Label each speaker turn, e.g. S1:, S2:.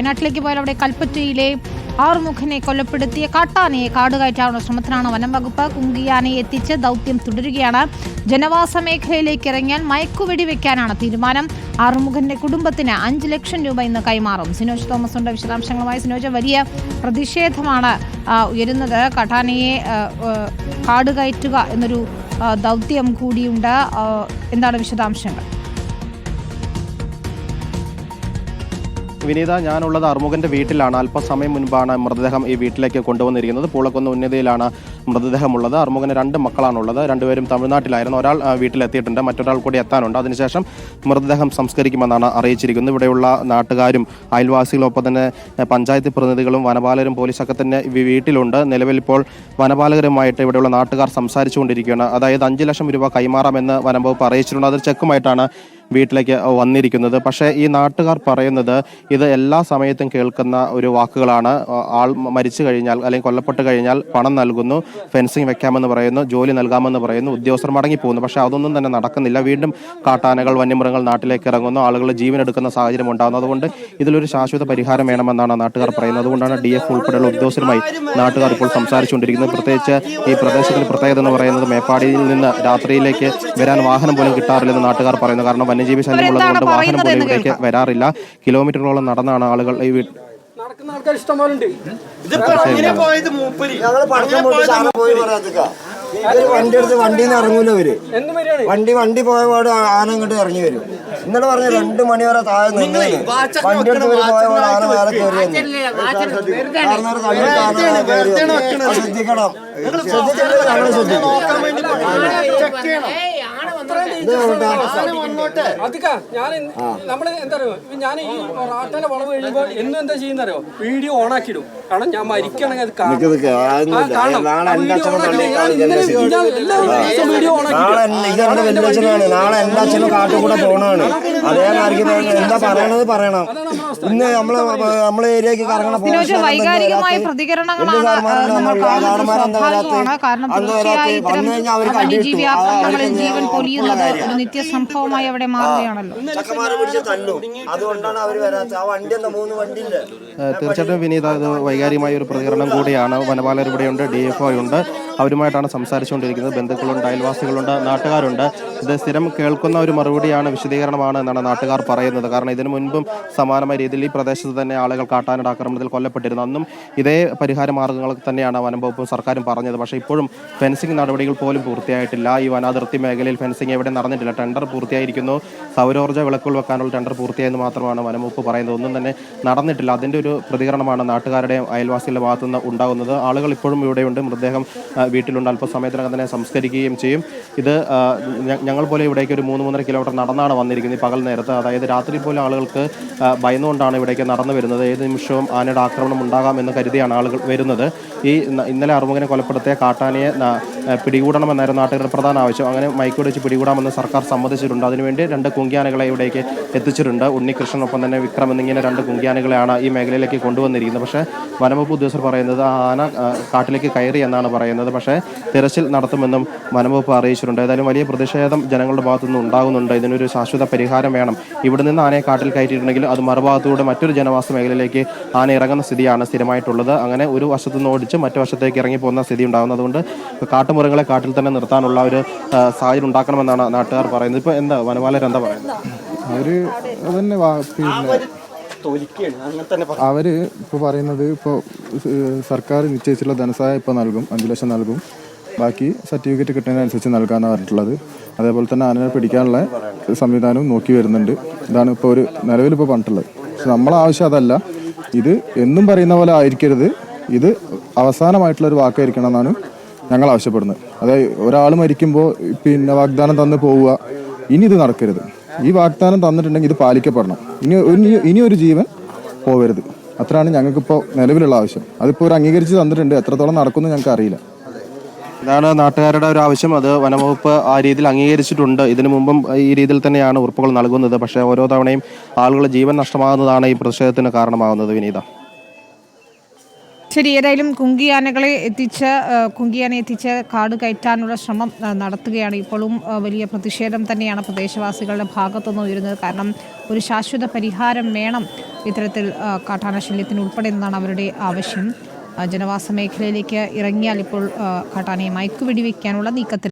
S1: വയനാട്ടിലേക്ക് പോയാൽ അവിടെ കൽപ്പറ്റയിലെ ആറുമുഖനെ കൊലപ്പെടുത്തിയ കാട്ടാനയെ കാടുകയറ്റാനുള്ള ശ്രമത്തിലാണ് വനം വകുപ്പ് കുങ്കിയാനയെ എത്തിച്ച് ദൗത്യം തുടരുകയാണ്. ജനവാസ മേഖലയിലേക്ക് ഇറങ്ങിയാൽ മയക്കുവെടി വെക്കാനാണ് തീരുമാനം. ആറുമുഖന്റെ കുടുംബത്തിന് അഞ്ച് ലക്ഷം രൂപ ഇന്ന് കൈമാറും. സിനോജ് തോമസ് ഉണ്ട്. വിശദാംശങ്ങളുമായി സിനോജ് വലിയ പ്രതിഷേധമാണ് ഉയരുന്നത്. കാട്ടാനയെ കാടുകയറ്റുക എന്നൊരു ദൗത്യം കൂടിയുണ്ട്. എന്താണ് വിശദാംശങ്ങൾ?
S2: വിനീത ഞാനുള്ളത് അറുമുഖന്റെ വീട്ടിലാണ്. അല്പസമയം മുൻപാണ് മൃതദേഹം ഈ വീട്ടിലേക്ക് കൊണ്ടുവന്നിരിക്കുന്നത്. പൂളക്കുന്ന ഉന്നതിയിലാണ് മൃതദേഹമുള്ളത്. അറുമുഖന് രണ്ട് മക്കളാണുള്ളത്. രണ്ടുപേരും തമിഴ്നാട്ടിലായിരുന്നു. ഒരാൾ വീട്ടിലെത്തിയിട്ടുണ്ട്. മറ്റൊരാൾ കൂടി എത്താനുണ്ട്. അതിനുശേഷം മൃതദേഹം സംസ്കരിക്കുമെന്നാണ് അറിയിച്ചിരിക്കുന്നത്. ഇവിടെയുള്ള നാട്ടുകാരും അയൽവാസികളൊപ്പം തന്നെ പഞ്ചായത്ത് പ്രതിനിധികളും വനപാലരും പോലീസൊക്കെ തന്നെ വീട്ടിലുണ്ട്. നിലവിൽ ഇപ്പോൾ വനപാലകരുമായിട്ട് ഇവിടെയുള്ള നാട്ടുകാർ സംസാരിച്ചുകൊണ്ടിരിക്കുകയാണ്. അതായത് അഞ്ച് ലക്ഷം രൂപ കൈമാറാമെന്ന് വനം വകുപ്പ് അറിയിച്ചിട്ടുണ്ട്. അതൊരു ചെക്കുമായിട്ടാണ് വീട്ടിലേക്ക് വന്നിരിക്കുന്നത്. പക്ഷേ ഈ നാട്ടുകാർ പറയുന്നത് ഇത് എല്ലാ സമയത്തും കേൾക്കുന്ന ഒരു വാക്കുകളാണ്. ആൾ മരിച്ചു കഴിഞ്ഞാൽ അല്ലെങ്കിൽ കൊല്ലപ്പെട്ട് കഴിഞ്ഞാൽ പണം നൽകുന്നു ഫെൻസിങ് വെക്കാമെന്ന് പറയുന്നു ജോലി നൽകാമെന്ന് പറയുന്നു ഉദ്യോഗസ്ഥർ മടങ്ങി പോകുന്നു പക്ഷേ അതൊന്നും തന്നെ നടക്കുന്നില്ല. വീണ്ടും കാട്ടാനകൾ വന്യമൃഗങ്ങൾ നാട്ടിലേക്ക് ഇറങ്ങുന്നു. ആളുകൾ ജീവൻ എടുക്കുന്ന സാഹചര്യം ഉണ്ടാകുന്നു. അതുകൊണ്ട് ഇതിലൊരു ശാശ്വത പരിഹാരം വേണമെന്നാണ് നാട്ടുകാർ പറയുന്നത്. അതുകൊണ്ടാണ് ഡി എഫ് ഉൾപ്പെടെയുള്ള ഉദ്യോഗസ്ഥരുമായി നാട്ടുകാർ ഇപ്പോൾ സംസാരിച്ചുകൊണ്ടിരിക്കുന്നത്. പ്രത്യേകിച്ച് ഈ പ്രദേശത്തിന് പ്രത്യേകത എന്ന് പറയുന്നത് മേപ്പാടിയിൽ നിന്ന് രാത്രിയിലേക്ക് വരാൻ വാഹനം പോലും കിട്ടാറില്ലെന്ന് നാട്ടുകാർ പറയുന്നു. കാരണം വന്യജീവി ശല്യമുള്ളതുകൊണ്ട് വാഹനം
S1: പറയുന്നത്
S2: പോലും
S1: എന്ന്
S2: ഇവിടേക്ക് വരാറില്ല. കിലോമീറ്ററുകളോളം നടന്നാണ് ആളുകൾ ഈ
S3: നടക്കുന്ന ആൾക്കാർ ഉണ്ട്
S4: ഇവർ വണ്ടി എടുത്ത് വണ്ടിയിൽ നിന്ന് ഇറങ്ങൂല
S3: ഇവർ.
S4: വണ്ടി വണ്ടി പോയ പാട് ആന ഇങ്ങോട്ട് ഇറങ്ങി വരും. ഇന്നലെ പറഞ്ഞ രണ്ട് മണി വരെ താഴെ നിന്ന് വണ്ടി എടുത്ത് ഇവർ പോയ പാട് ആന വേറെ കയറി ശ്രദ്ധിക്കണം. ശ്രദ്ധിച്ചില്ലെങ്കിൽ ഞങ്ങൾ ശ്രദ്ധിക്കും.
S3: അധിക ഞാൻ നമ്മൾ എന്താ ഞാൻ ഈ റാട്ടന്റെ വളവ് കഴിയുമ്പോൾ എന്നും എന്താ ചെയ്യുന്നറിയോ വീഡിയോ ഓണാക്കിടും കാരണം ഞാൻ മരിക്കണെങ്കിൽ അത് കാണണം.
S4: നിക്ക് നിക്ക്. അതൊന്നുമില്ല.
S3: ആ, കാണണം.
S4: നാളെ
S3: ആ
S4: എന്റെ
S3: വീഡിയോ
S4: അച്ഛനെ
S3: ഓണാക്കിയിട്ട്
S4: തള്ളി
S3: ഞാൻ ഇന്നലെ ഞാൻ എല്ലാ ദിവസവും വീഡിയോ ഓണാക്കി
S4: നാളെ എൻ- ഇതെന്റെ വെല്ലുവിളിച്ചനാണ് നാളെ എല്ലാ അച്ഛനും കാട്ടിൽ കൂടെ പോണാണ് അതേമാതിരി എന്താ പറയണത് പറയണം. ഇന്ന് നമ്മൾ നമ്മളെ ഏരിയക്ക് കറങ്ങണ
S1: സിനോജ് വൈകാരികമായ പ്രതികരണങ്ങളാണ് കാരണം തീർച്ചയായും ഇത്തരം വന്യജീവി ആക്രമണങ്ങളിൽ ജീവൻ പൊലിയുന്നത് ഒരു നിത്യസംഭവമായി അവിടെ മാറുകയാണല്ലോ.
S4: പിടിച്ച് അതുകൊണ്ടാണ് അവർ വരാത്തത്. ആ വണ്ടി എന്താ മൂന്ന് വണ്ടി ഇല്ല
S2: തീർച്ചയായിട്ടും വിനീത വൈകാരികമായ ഒരു പ്രതികരണം കൂടിയാണ്. വനപാലർ ഇവിടെയുണ്ട് ഡി എഫ് ഒ ഉണ്ട് അവരുമായിട്ടാണ് സംസാരിച്ചുകൊണ്ടിരിക്കുന്നത്. ബന്ധുക്കളുണ്ട് അയൽവാസികളുണ്ട് നാട്ടുകാരുണ്ട്. ഇത് സ്ഥിരം കേൾക്കുന്ന ഒരു മറുപടിയാണ് വിശദീകരണമാണ് എന്നാണ് നാട്ടുകാർ പറയുന്നത്. കാരണം ഇതിനു മുൻപും സമാനമായ രീതിയിൽ ഈ പ്രദേശത്ത് തന്നെ ആളുകൾ കാട്ടാനട ആക്രമണത്തിൽ കൊല്ലപ്പെട്ടിരുന്നു. അന്നും ഇതേ പരിഹാര മാർഗങ്ങൾ തന്നെയാണ് വനം വകുപ്പും സർക്കാരും പറഞ്ഞത്. പക്ഷേ ഇപ്പോഴും ഫെൻസിംഗ് നടപടികൾ പോലും പൂർത്തിയായിട്ടില്ല. ഈ വനാതിർത്തി മേഖലയിൽ ഫെൻസിംഗ് എവിടെ നടന്നിട്ടില്ല. ടെൻഡർ പൂർത്തിയായിരിക്കുന്നു. സൗരോർജ വിളക്കുകൾ വെക്കാനുള്ള ടെൻഡർ പൂർത്തിയായെന്ന് മാത്രമാണ് വനം വകുപ്പ് പറയുന്നത്. ഒന്നും തന്നെ നടന്നിട്ടില്ല. അതിന്റെ ഒരു പ്രതികരണമാണ് നാട്ടുകാരുടെയും അയൽവാസികളുടെ ഭാഗത്തുനിന്ന് ഉണ്ടാകുന്നത്. ആളുകൾ ഇപ്പോഴും ഇവിടെയുണ്ട്. മൃതദേഹം വീട്ടിലുണ്ട്. അല്പസമയത്തിനകം തന്നെ സംസ്കരിക്കുകയും ചെയ്യും. ഇത് ഞങ്ങൾ പോലെ ഇവിടേക്ക് ഒരു മൂന്ന് മൂന്നര കിലോമീറ്റർ നടന്നാണ് വന്നിരിക്കുന്നത് പകൽ നേരത്ത്. അതായത് രാത്രി പോലും ആളുകൾക്ക് ഭയന്നുകൊണ്ടാണ് ഇവിടേക്ക് നടന്നു വരുന്നത്. ഏത് നിമിഷവും ആനയുടെ ആക്രമണം ഉണ്ടാകാം എന്ന് കരുതിയാണ് ആളുകൾ വരുന്നത്. ഈ ഇന്നലെ അറുമുഖനെ കൊലപ്പെടുത്തിയ കാട്ടാനയെ പിടികൂടണമെന്നായിരുന്നു നാട്ടുകാരുടെ പ്രധാന ആവശ്യം. അങ്ങനെ മൈക്കോട് വെച്ച് പിടികൂടാമെന്ന് സർക്കാർ സമ്മതിച്ചിട്ടുണ്ട്. അതിനുവേണ്ടി രണ്ട് കുങ്കിയാനകളെ ഇവിടേക്ക് എത്തിച്ചിട്ടുണ്ട്. ഉണ്ണികൃഷ്ണൻ ഒപ്പം തന്നെ വിക്രം എന്നിങ്ങനെ രണ്ട് കുങ്കിയാനകളെയാണ് ഈ മേഖലയിലേക്ക് കൊണ്ടുവന്നിരിക്കുന്നത്. പക്ഷേ വനംവകുപ്പ് ഉദ്യോഗസ്ഥർ പറയുന്നത് ആന കാട്ടിലേക്ക് കയറി എന്നാണ് പറയുന്നത്. പക്ഷേ തെരച്ചിൽ നടത്തുമെന്നും വനംവകുപ്പ് അറിയിച്ചിട്ടുണ്ട്. ഏതായാലും വലിയ പ്രതിഷേധം ജനങ്ങളുടെ ഭാഗത്തുനിന്ന് ഉണ്ടാകുന്നുണ്ട്. ഇതിനൊരു ശാശ്വത പരിഹാരം വേണം. ഇവിടെ നിന്ന് ആനയെ കാട്ടിൽ കയറ്റിയിട്ടുണ്ടെങ്കിൽ അത് മറുഭാഗത്തൂടെ മറ്റൊരു ജനവാസ മേഖലയിലേക്ക് ആന ഇറങ്ങുന്ന സ്ഥിതിയാണ് സ്ഥിരമായിട്ടുള്ളത്. അങ്ങനെ ഒരു വശത്തു നിന്ന് ഓടിച്ച് മറ്റു വശത്തേക്ക് ഇറങ്ങി പോകുന്ന സ്ഥിതി ഉണ്ടാകുന്നത് അതുകൊണ്ട് കാട്ടുമൃഗങ്ങളെ കാട്ടിൽ തന്നെ നിർത്താനുള്ള ഒരു സാഹചര്യം ഉണ്ടാക്കണമെന്നാണ് നാട്ടുകാർ പറയുന്നത്. ഇപ്പോൾ എന്താ വനപാലരെന്താ പറയുന്നത്?
S5: അവർ അതന്നെ പിന്നെ അവർ ഇപ്പൊ പറയുന്നത് ഇപ്പോൾ സർക്കാർ നിശ്ചയിച്ചുള്ള ധനസഹായം ഇപ്പോൾ നൽകും അഞ്ചു ലക്ഷം നൽകും. ബാക്കി സർട്ടിഫിക്കറ്റ് കിട്ടുന്നതിനനുസരിച്ച് നൽകാമെന്നാണ് പറഞ്ഞിട്ടുള്ളത്. അതേപോലെ തന്നെ ആനയെ പിടിക്കാനുള്ള സംവിധാനവും നോക്കി വരുന്നുണ്ട്. ഇതാണ് ഇപ്പോൾ ഒരു നിലവിൽ ഇപ്പോൾ പറഞ്ഞിട്ടുള്ളത്. പക്ഷെ നമ്മളെ ആവശ്യം അതല്ല. ഇത് എന്നും പറയുന്ന പോലെ ആയിരിക്കരുത്. ഇത് അവസാനമായിട്ടുള്ള ഒരു വാക്കായിരിക്കണം എന്നാണ് ഞങ്ങൾ ആവശ്യപ്പെടുന്നത്. അതായത് ഒരാൾ മരിക്കുമ്പോൾ പിന്നെ വാഗ്ദാനം തന്ന് പോവുക. ഇനി ഇത് നടക്കരുത്. ഈ വാഗ്ദാനം തന്നിട്ടുണ്ടെങ്കിൽ ഇത് പാലിക്കപ്പെടണം. ഇനി ഇനി- ഒരു ജീവൻ പോവരുത്. അത്രയാണ് ഞങ്ങൾക്കിപ്പോൾ നിലവിലുള്ള ആവശ്യം. അതിപ്പോൾ ഒരു അംഗീകരിച്ച് തന്നിട്ടുണ്ട്. എത്രത്തോളം നടക്കുമെന്ന് ഞങ്ങൾക്ക് അറിയില്ല.
S2: ഇതാണ് നാട്ടുകാരുടെ ഒരു ആവശ്യം. അത് വനംവകുപ്പ് ആ രീതിയിൽ അംഗീകരിച്ചിട്ടുണ്ട്. ഇതിനു മുമ്പും ഈ രീതിയിൽ തന്നെയാണ് ഉറപ്പുകൾ നൽകുന്നത്. പക്ഷേ ഓരോ തവണയും ആളുകൾ ജീവൻ നഷ്ടമാകുന്നതാണ് ഈ പ്രതിഷേധത്തിന് കാരണമാകുന്നത് വിനീത.
S1: ശരി ഏതായാലും കുങ്കിയാനകളെ എത്തിച്ച് കുങ്കിയാനെ എത്തിച്ച് കാട് കയറ്റാനുള്ള ശ്രമം നടത്തുകയാണ്. ഇപ്പോഴും വലിയ പ്രതിഷേധം തന്നെയാണ് പ്രദേശവാസികളുടെ ഭാഗത്തുനിന്ന് ഉയരുന്നത്. കാരണം ഒരു ശാശ്വത പരിഹാരം വേണം ഇത്തരത്തിൽ കാട്ടാനശല്യത്തിന് കാട്ടാന ശല്യത്തിന് ഉൾപ്പെടെ എന്നാണ് അവരുടെ ആവശ്യം. ജനവാസ മേഖലയിലേക്ക് ഇറങ്ങിയാൽ ഇപ്പോൾ കാട്ടാനയെ മയക്കു വെടിവെക്കാനുള്ള നീക്കത്തിൽ